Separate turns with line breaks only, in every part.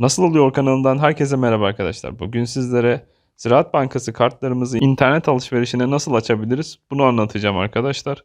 Nasıl oluyor kanalından herkese merhaba arkadaşlar. Bugün sizlere Ziraat Bankası kartlarımızı internet alışverişine nasıl açabiliriz bunu anlatacağım arkadaşlar.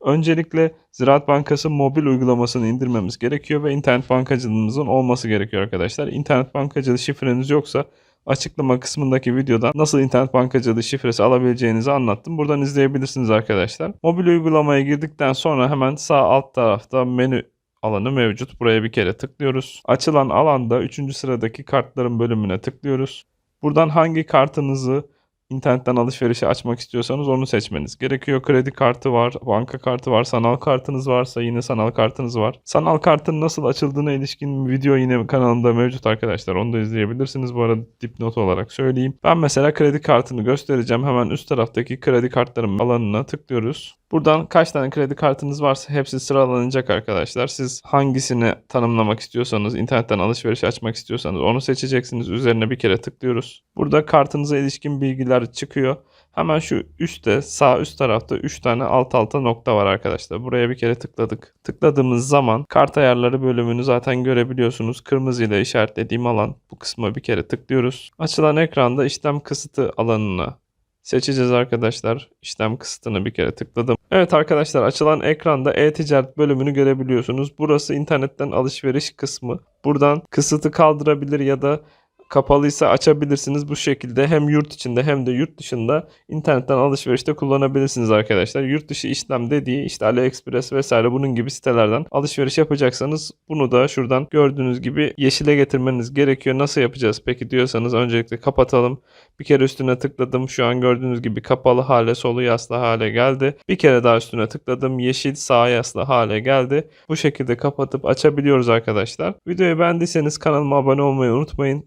Öncelikle Ziraat Bankası mobil uygulamasını indirmemiz gerekiyor ve internet bankacılığımızın olması gerekiyor arkadaşlar. İnternet bankacılığı şifreniz yoksa açıklama kısmındaki videodan nasıl internet bankacılığı şifresi alabileceğinizi anlattım. Buradan izleyebilirsiniz arkadaşlar. Mobil uygulamaya girdikten sonra hemen sağ alt tarafta menü alanı mevcut. Buraya bir kere tıklıyoruz. Açılan alanda 3. sıradaki kartların bölümüne tıklıyoruz. Buradan hangi kartınızı internetten alışverişe açmak istiyorsanız onu seçmeniz gerekiyor. Kredi kartı var, banka kartı var, sanal kartınız varsa yine sanal kartınız var. Sanal kartın nasıl açıldığına ilişkin video yine kanalımda mevcut arkadaşlar. Onu da izleyebilirsiniz. Bu arada dipnot olarak söyleyeyim. Ben mesela kredi kartını göstereceğim. Hemen üst taraftaki kredi kartlarım alanına tıklıyoruz. Buradan kaç tane kredi kartınız varsa hepsi sıralanacak arkadaşlar. Siz hangisini tanımlamak istiyorsanız, internetten alışveriş açmak istiyorsanız onu seçeceksiniz. Üzerine bir kere tıklıyoruz. Burada kartınıza ilişkin bilgiler çıkıyor. Hemen şu üstte sağ üst tarafta 3 tane alt alta nokta var arkadaşlar. Buraya bir kere tıkladık. Tıkladığımız zaman kart ayarları bölümünü zaten görebiliyorsunuz. Kırmızı ile işaretlediğim alan bu kısma bir kere tıklıyoruz. Açılan ekranda işlem kısıtı alanına seçeceğiz arkadaşlar. İşlem kısıtını bir kere tıkladım. Evet arkadaşlar açılan ekranda e-ticaret bölümünü görebiliyorsunuz. Burası internetten alışveriş kısmı. Buradan kısıtı kaldırabilir ya da kapalıysa açabilirsiniz. Bu şekilde hem yurt içinde hem de yurt dışında internetten alışverişte kullanabilirsiniz arkadaşlar. Yurt dışı işlem dediği işte AliExpress vesaire bunun gibi sitelerden alışveriş yapacaksanız bunu da şuradan gördüğünüz gibi yeşile getirmeniz gerekiyor. Nasıl yapacağız peki diyorsanız öncelikle kapatalım. Bir kere üstüne tıkladım. Şu an gördüğünüz gibi kapalı hale solu yaslı hale geldi. Bir kere daha üstüne tıkladım. Yeşil sağ yaslı hale geldi. Bu şekilde kapatıp açabiliyoruz arkadaşlar. Videoyu beğendiyseniz kanalıma abone olmayı unutmayın.